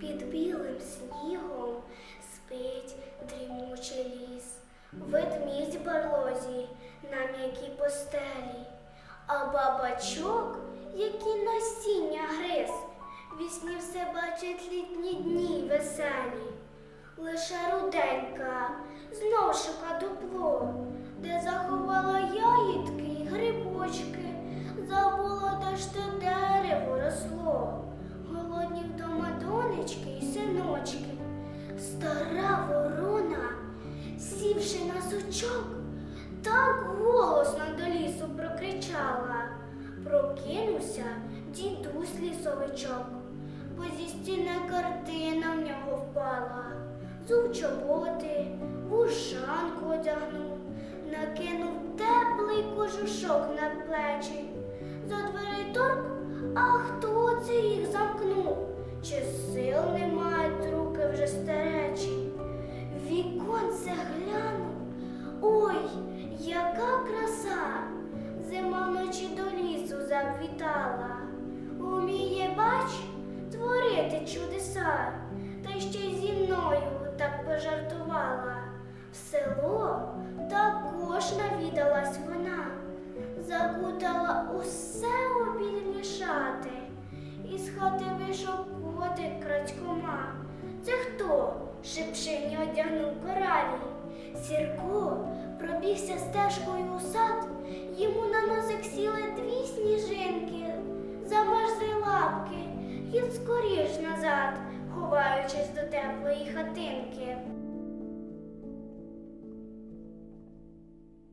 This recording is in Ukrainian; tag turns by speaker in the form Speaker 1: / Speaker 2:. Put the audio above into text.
Speaker 1: Під білим снігом спить дрімучий ліс, ведмідь барлозі на м'якій постелі, а бабачок, який насіння гриз, вісні все бачить літні дні веселі. Лише руденька знов шука дупло, сучок, так голосно до лісу прокричала. Прокинувся дідусь лісовичок, бо зі стіни картина в нього впала. Зув чоботи, вушанку одягнув, накинув теплий кожушок на плечі. За дверей торк, а хто яка краса! Зима вночі до лісу завітала. Уміє, бач, творити чудеса, та ще й зі мною так пожартувала. В село також навідалась вона, закутала усе у шати, із хати вийшов котик крадькома. Це хто? шипшині одягнув коралі. Сірко пробігся стежкою у сад, йому на носик сіли дві сніжинки, замерзли лапки, він скоріш назад, ховаючись до теплої хатинки.